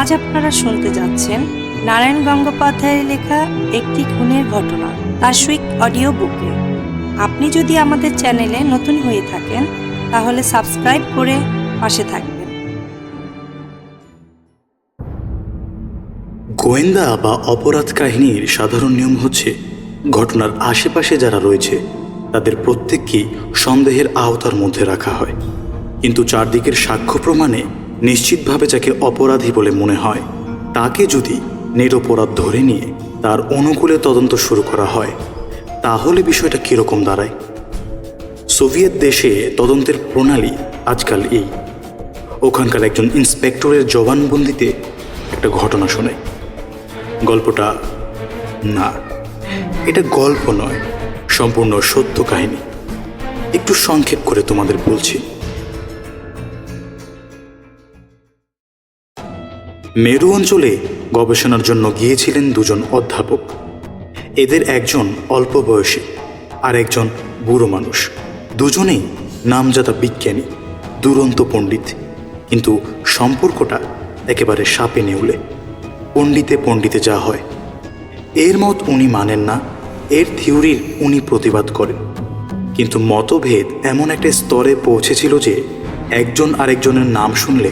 আজ আপনারা শুনতে যাচ্ছেন নারায়ণ গঙ্গোপাধ্যায়ের লেখা একটি খুনের ঘটনা আশ্বিক অডিও বুকে। আপনি যদি আমাদের চ্যানেলে নতুন হয়ে থাকেন, তাহলে সাবস্ক্রাইব করে পাশে থাকবেন। গোয়েন্দা বা অপরাধ কাহিনীর সাধারণ নিয়ম হচ্ছে, ঘটনার আশেপাশে যারা রয়েছে, তাদের প্রত্যেককেই সন্দেহের আওতার মধ্যে রাখা হয়। কিন্তু চারদিকের সাক্ষ্য প্রমাণে নিশ্চিতভাবে যাকে অপরাধী বলে মনে হয়, তাকে যদি নিরপরাধ ধরে নিয়ে তার অনুকূলে তদন্ত শুরু করা হয়, তাহলে বিষয়টা কীরকম দাঁড়ায়? সোভিয়েত দেশে তদন্তের প্রণালী আজকাল এই। ওখানকার একজন ইন্সপেক্টরের জবানবন্দিতে একটা ঘটনা শোনায় গল্পটা না, এটা গল্প নয়, সম্পূর্ণ সত্য কাহিনী। একটু সংক্ষেপ করে তোমাদের বলছি। মেরু অঞ্চলে গবেষণার জন্য গিয়েছিলেন দুজন অধ্যাপক। এদের একজন অল্প বয়সী আর একজন বুড়ো মানুষ। দুজনেই নামজাদা বিজ্ঞানী, দুরন্ত পণ্ডিত, কিন্তু সম্পর্কটা একেবারে সাপে নেউলে। পণ্ডিতে পণ্ডিতে যা হয়। এর মত উনি মানেন না, এর থিওরির উনি প্রতিবাদ করেন। কিন্তু মতভেদ এমন একটা স্তরে পৌঁছেছিল যে একজন আরেকজনের নাম শুনলে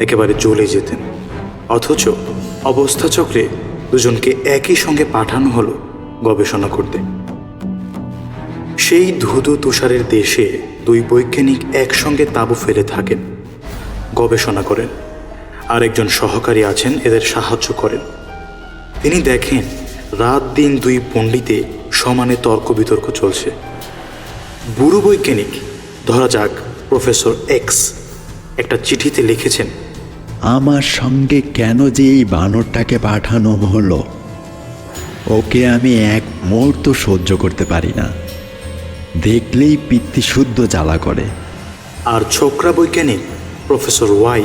একেবারে জ্বলে যেতেন। অথচ অবস্থা চক্রে দুজনকে একই সঙ্গে পাঠানো হলো গবেষণা করতে। সেই ধুধু তুষারের দেশে দুই বৈজ্ঞানিক একসঙ্গে তাঁবু ফেলে থাকেন, গবেষণা করেন। আরেকজন সহকারী আছেন, এদের সাহায্য করেন। তিনি দেখেন, রাত দিন দুই পণ্ডিতে সমানে তর্ক বিতর্ক চলছে। বুড়ো বৈজ্ঞানিক, ধরা যাক, প্রফেসর এক্স, একটা চিঠিতে লিখেছেন আমার সঙ্গে কেন যে এই বানরটাকে পাঠানো হলো? ওকে আমি এক মুহূর্ত সহ্য করতে পারি না। দেখলেই পিত্তি শুদ্ধ জ্বালা করে। আর ছোকরা বৈজ্ঞানিক প্রফেসর ওয়াই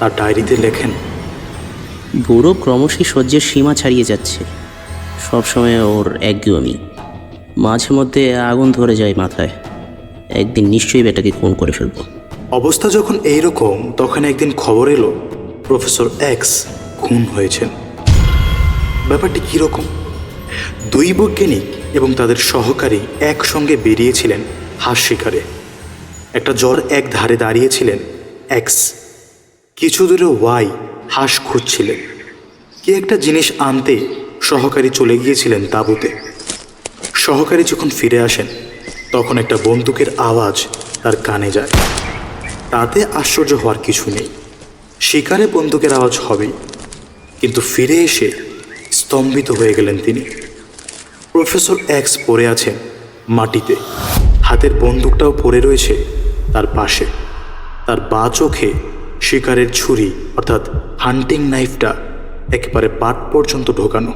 তার ডায়েরিতে লেখেন বুড়ো ক্রমশই সহ্যের সীমা ছাড়িয়ে যাচ্ছে। সবসময় ওর একগুমি মাঝে মধ্যে আগুন ধরে যায় মাথায়। একদিন নিশ্চয়ই বেটাকে খুন করে ফেলব। অবস্থা যখন এইরকম, তখন একদিন খবর এলো, প্রফেসর এক্স খুন হয়েছেন। ব্যাপারটি কীরকম? দুই বৈজ্ঞানিক এবং তাদের সহকারী একসঙ্গে বেরিয়েছিলেন হাঁস শিকারে। একটা জ্বর এক ধারে দাঁড়িয়েছিলেন এক্স। কিছু দূরে ওয়াই হাঁস খুঁজছিলেন। কি একটা জিনিস আনতে সহকারী চলে গিয়েছিলেন তাঁবুতে। সহকারী যখন ফিরে আসেন, তখন একটা বন্দুকের আওয়াজ তার কানে যায়। তাতে আশ্চর্য হওয়ার কিছু নেই। শিকারে বন্দুকের আওয়াজ হবেই কিন্তু ফিরে এসে স্তম্ভিত হয়ে গেলেন তিনি। প্রফেসর এক্স পড়ে আছেন মাটিতে। হাতের বন্দুকটাও পড়ে রয়েছে তার পাশে। তার বা চোখে শিকারের ছুরি, অর্থাৎ হান্টিং নাইফটা, একেবারে পাট পর্যন্ত ঢোকানো।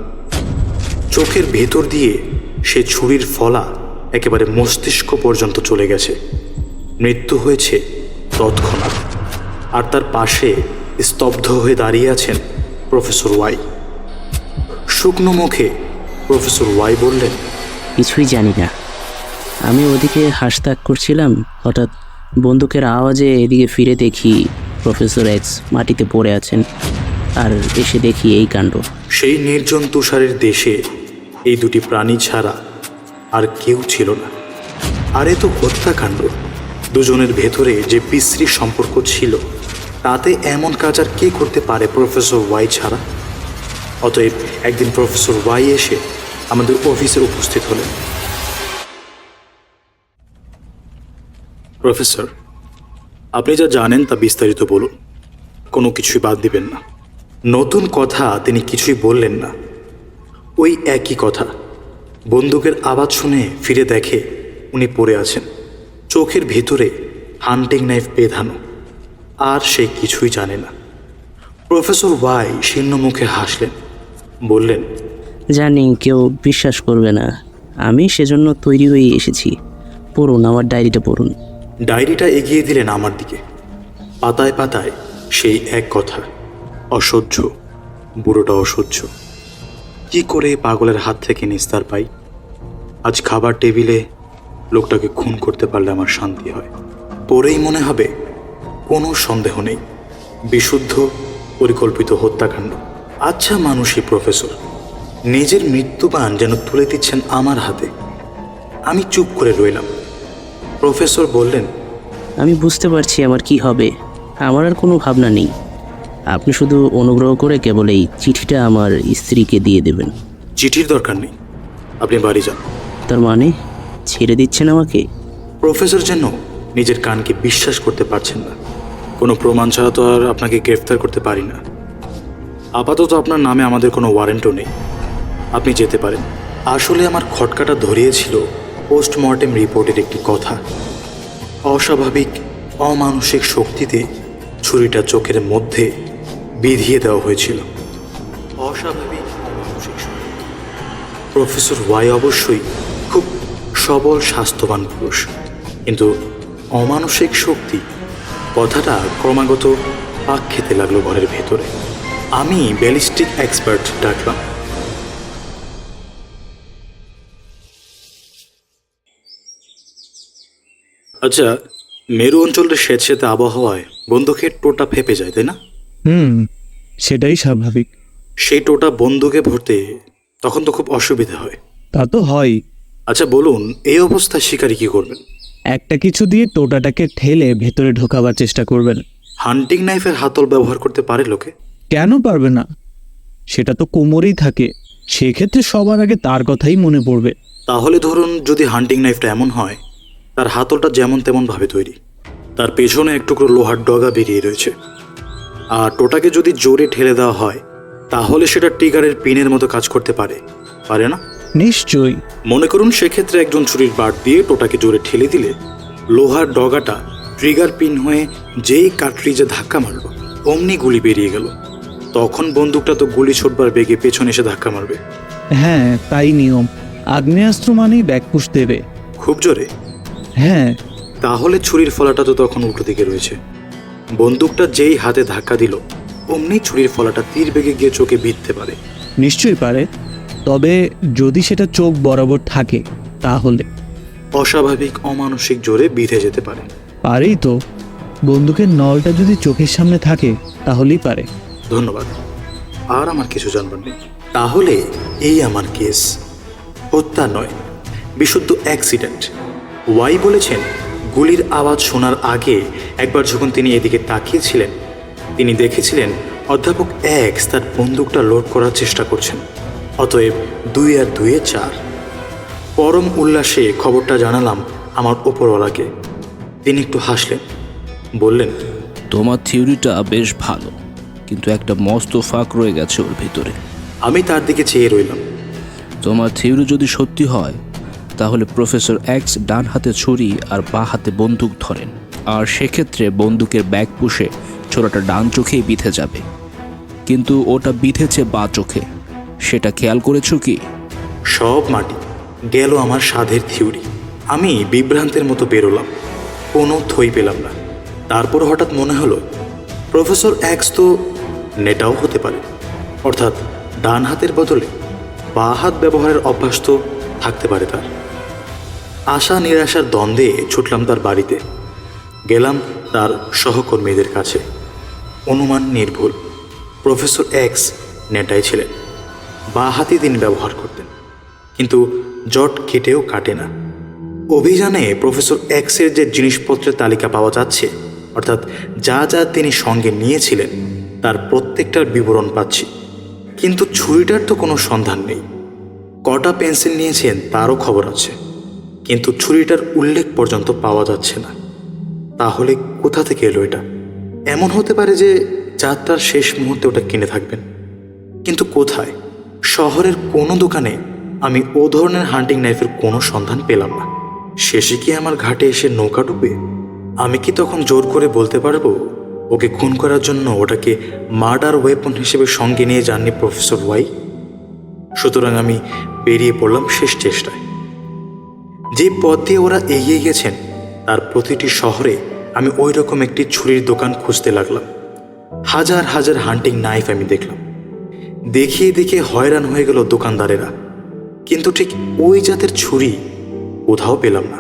চোখের ভেতর দিয়ে সে ছুরির ফলা একেবারে মস্তিষ্ক পর্যন্ত চলে গেছে। মৃত্যু হয়েছে তৎক্ষণাৎ। আর তার পাশে স্তব্ধ হয়ে দাঁড়িয়ে আছেন প্রফেসর ওয়াই। শুকনো মুখে প্রফেসর ওয়াই বললেন কিছুই জানি না। আমি ওদিকে হাসতাক করছিলাম হঠাৎ বন্দুকের আওয়াজে এদিকে ফিরে দেখি প্রফেসর এক্স মাটিতে পড়ে আছেন আর এসে দেখি এই কাণ্ড। সেই নির্জন তুষারের দেশে এই দুটি প্রাণী ছাড়া আর কেউ ছিল না। আর এ তো হত্যাকাণ্ড। দুজনের ভেতরে যে বিশ্রী সম্পর্ক ছিল, তাতে এমন কাজ আর কে করতে পারে প্রফেসর ওয়াই ছাড়া? অতএব একদিন প্রফেসর ওয়াই এসে আমাদের অফিসে উপস্থিত হলেন। প্রফেসর, আপনি যা জানেন তা বিস্তারিত বলুন। কোনো কিছুই বাদ দিবেন না। নতুন কথা তিনি কিছুই বললেন না। ওই একই কথা। বন্দুকের আওয়াজ শুনে ফিরে দেখে উনি পড়ে আছেন। চোখের ভেতরে হান্টিং নাইফ বেঁধানো আর সে কিছুই জানে না। প্রফেসর ওয়াই শীর্ণ মুখে হাসলেন বললেন জানি কেউ বিশ্বাস করবে না। আমি সেজন্য তৈরি হয়ে এসেছি। পড়ুন আমার ডায়েরিটা পড়ুন। ডায়েরিটা এগিয়ে দিলেন আমার দিকে। পাতায় পাতায় সেই এক কথা অসহ্য বুড়োটা অসহ্য। কি করে পাগলের হাত থেকে নিস্তার পাই? আজ খাবার টেবিলে লোকটাকে খুন করতে পারলে আমার শান্তি হয়। পরেই মনে হবে কোনো সন্দেহ নেই। বিশুদ্ধ পরিকল্পিত হত্যাকাণ্ড। আচ্ছা মানুষই প্রফেসর নিজের মৃত্যুবান যেন তুলে দিচ্ছেন আমার হাতে। আমি চুপ করে রইলাম। প্রফেসর বললেন আমি বুঝতে পারছি আমার কি হবে। আমার আর কোনো ভাবনা নেই। আপনি শুধু অনুগ্রহ করে কেবল এই চিঠিটা আমার স্ত্রীকে দিয়ে দেবেন। চিঠির দরকার নেই। আপনি বাড়ি যান। তার মানে? ছেড়ে দিচ্ছেন আমাকে? প্রফেসর যেন নিজের কানকে বিশ্বাস করতে পারছেন না। কোনো প্রমাণ ছাড়া তো আর আপনাকে গ্রেফতার করতে পারি না। আপাতত আপনার নামে আমাদের কোনো ওয়ারেন্টও নেই। আপনি যেতে পারেন। আসলে আমার খটকাটা ধরিয়েছিল পোস্টমর্টেম রিপোর্টের একটি কথা। অস্বাভাবিক, অমানসিক শক্তিতে ছুরিটা চোখের মধ্যে বিধিয়ে দেওয়া হয়েছিল। অস্বাভাবিক প্রফেসর ওয়াই অবশ্যই সবল স্বাস্থ্যবান পুরুষ। কিন্তু অমানসিক শক্তি কথাটা ক্রমাগত পাক খেতে লাগল ঘরের ভেতরে। আমি ব্যালিস্টিক এক্সপার্ট ডাকলাম। আচ্ছা মেরু অঞ্চলের স্বেচ্ছেতে আবহাওয়ায় বন্দুকের টোটা ফেপে যায় তাই না? হুম সেটাই স্বাভাবিক। সেই টোটা বন্দুকে ভরতে তখন তো খুব অসুবিধা হয়। তা তো হয় আচ্ছা বলুন এই অবস্থায় শিকারি কি করবেন? একটা কিছু দিয়ে টোটাটাকে ঠেলে ভেতরে ঢোকাবার চেষ্টা করবেন। হান্টিং নাইফের হাতল ব্যবহার করতে পারে লোকে? কেন পারবে না? সেটা তো কোমরেই থাকে। সেক্ষেত্রে সবার আগে তার কথাই মনে পড়বে। তাহলে ধরুন যদি হান্টিং নাইফটা এমন হয় তার হাতলটা যেমন তেমন ভাবে তৈরি। তার পেছনে এক টুকরো লোহার ডগা বেরিয়ে রয়েছে। আর টোটাকে যদি জোরে ঠেলে দেওয়া হয় তাহলে সেটা ট্রিগারের পিনের মতো কাজ করতে পারে। পারে না? নিশ্চয়ই। মনে করুন সেক্ষেত্রে একজন ছুরির বাট দিয়ে টোটাকে জোরে ঠেলে দিলে লোহার ডগাটা ট্রিগার পিন হয়ে যেই কাটরিজে ধাক্কা মারল অমনি গুলি বেরিয়ে গেল। তখন বন্দুকটা তো গুলি ছোটবার বেগে পেছনে এসে ধাক্কা মারবে। হ্যাঁ তাই নিয়ম। আগ্নেয়াস্ত্র মানেই ব্যাকপুশ দেবে। খুব জোরে? হ্যাঁ। তাহলে ছুরির ফলাটা তো তখন উল্টো দিকে রয়েছে। বন্দুকটা যেই হাতে ধাক্কা দিল অমনি ছুরির ফলাটা তীর বেগে গিয়ে চোখে বিঁধতে পারে। নিশ্চয়ই পারে। তবে যদি সেটা চোখ বরাবর থাকে তাহলে। অস্বাভাবিক অমানসিক জোরে বিঁধে যেতে পারে। পারেই তো। বন্দুকের নলটা যদি চোখের সামনে থাকে তাহলেই পারে। ধন্যবাদ। আর আমার কিছু জানবার নেই। তাহলে এই আমার কেস। হত্যা নয় বিশুদ্ধ অ্যাক্সিডেন্ট। ওয়াই বলেছেন গুলির আওয়াজ শোনার আগে একবার যখন তিনি এদিকে তাকিয়েছিলেন তিনি দেখেছিলেন অধ্যাপক এক্স তার বন্দুকটা লোড করার চেষ্টা করছেন। অতএব দুই আর দুইয়ে চার। পরম উল্লাসে খবরটা জানালাম আমার ওপরওয়ালাকে। তিনি একটু হাসলেন বললেন তোমার থিওরিটা বেশ ভালো কিন্তু একটা মস্ত ফাঁক রয়ে গেছে ওর ভিতরে। আমি তার দিকে চেয়ে রইলাম। তোমার থিওরি যদি সত্যি হয় তাহলে প্রফেসর এক্স ডান হাতে ছুরি আর বাঁ হাতে বন্দুক ধরেন আর সেক্ষেত্রে বন্দুকের ব্যাগ পুষে ছোড়াটা ডান চোখেই বিঁধে যাবে। কিন্তু ওটা বিঁধেছে বা চোখে সেটা খেয়াল করেছ কি? সব মাটি, গেল আমার সাধের থিওরি। আমি বিভ্রান্তের মতো বেরোলাম, কোনো থই পেলাম না। তারপর হঠাৎ মনে হলো, প্রফেসর এক্স তো নেটাও হতে পারে। অর্থাৎ ডান হাতের বদলে বা হাত ব্যবহারের অভ্যাস তো থাকতে পারে তার। আশা নিরাশার দ্বন্দ্বে ছুটলাম তার বাড়িতে। গেলাম তার সহকর্মীদের কাছে। অনুমান নির্ভুল, প্রফেসর এক্স নেটাই ছিলেন। বা হাতি তিনি ব্যবহার করতেন। কিন্তু জট কেটেও কাটে না। অভিযানে প্রফেসর এক্সের যে জিনিসপত্রের তালিকা পাওয়া যাচ্ছে, অর্থাৎ যা যা তিনি সঙ্গে নিয়েছিলেন, তার প্রত্যেকটার বিবরণ পাচ্ছি। কিন্তু ছুরিটার তো কোনো সন্ধান নেই। কটা পেন্সিল নিয়েছেন তারও খবর আছে। কিন্তু ছুরিটার উল্লেখ পর্যন্ত পাওয়া যাচ্ছে না। তাহলে কোথা থেকে এলো এটা? এমন হতে পারে যে যাত্রার শেষ মুহূর্তে ওটা কিনে থাকবেন। কিন্তু কোথায়? শহরের কোনো দোকানে আমি ও ধরনের হান্টিং নাইফের কোনো সন্ধান পেলাম না। শেষে কি আমার ঘাটে এসে নৌকা ডুবে? আমি কি তখন জোর করে বলতে পারব? ওকে খুন করার জন্য ওটাকে মার্ডার ওয়েপন হিসেবে সঙ্গে নিয়ে যাননি প্রফেসর ওয়াই। সুতরাং আমি বেরিয়ে পড়লাম শেষ চেষ্টায়। যে পথ দিয়ে ওরা এগিয়ে গেছেন, তার প্রতিটি শহরে আমি ওই রকম একটি ছুরির দোকান খুঁজতে লাগলাম। হাজার হাজার হান্টিং নাইফ আমি দেখলাম। দেখিয়ে দেখে হয়রান হয়ে গেল দোকানদারেরা। কিন্তু ঠিক ওই জাতের ছুরি কোথাও পেলাম না।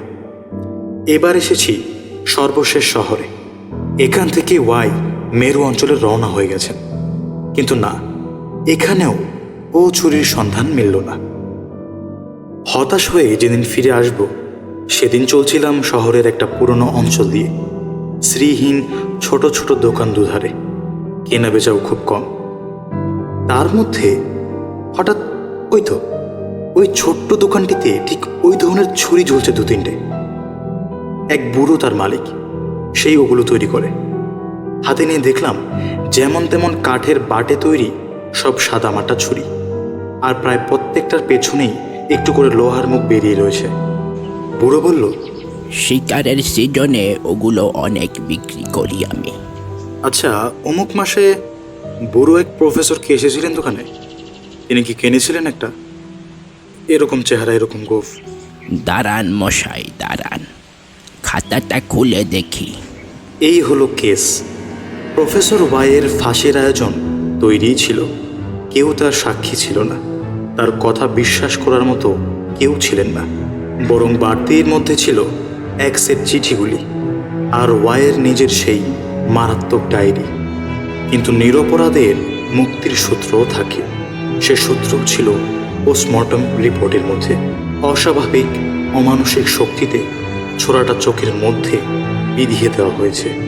এবার এসেছি সর্বশেষ শহরে। এখান থেকে ওয়াই মেরু অঞ্চলে রওনা হয়ে গেছেন। কিন্তু না, এখানেও ও ছুরির সন্ধান মিলল না। হতাশ হয়ে যেদিন ফিরে আসব, সেদিন চলছিলাম শহরের একটা পুরনো অঞ্চল দিয়ে। শ্রীহীন ছোট ছোট দোকান দুধারে। কেনা বেচাও খুব কম। তার মধ্যে হঠাৎ ওই তো ওই ছোট্ট দোকানটিতে ঠিক ওই ধরনের ছুরি ঝুলছে দু তিনটে। এক বুড়ো তার মালিক সেই ওগুলো তৈরি করে। হাতে নিয়ে দেখলাম যেমন তেমন কাঠের বাটে তৈরি সব সাদামাটা ছুরি। আর প্রায় প্রত্যেকটার পেছনেই একটু করে লোহার মুখ বেরিয়ে রয়েছে। বুড়ো বলল শিকারের সিজনে ওগুলো অনেক বিক্রি করি আমি। আচ্ছা অমুক মাসে বুড়ো এক প্রফেসর কে এসেছিলেন দোকানে? তিনি কি কিনেছিলেন একটা? এরকম চেহারা এরকম গোফ। দাঁড়ান মশাই দাঁড়ান। খাতাটা খুলে দেখি। এই হলো কেস। প্রফেসর ওয়াইয়ের ফাঁসির আয়োজন তৈরিই ছিল। কেউ তার সাক্ষী ছিল না। তার কথা বিশ্বাস করার মতো কেউ ছিলেন না। বরং বাড়তির মধ্যে ছিল এক সেট চিঠিগুলি। আর ওয়াইয়ের নিজের সেই মারাত্মক ডায়েরি। কিন্তু নিরপরাধের মুক্তির সূত্রও থাকে। সে সূত্র ছিল পোস্টমর্টম রিপোর্টের মধ্যে। অস্বাভাবিক, অমানসিক শক্তিতে ছোড়াটা চোখের মধ্যে বিধিয়ে দেওয়া হয়েছে।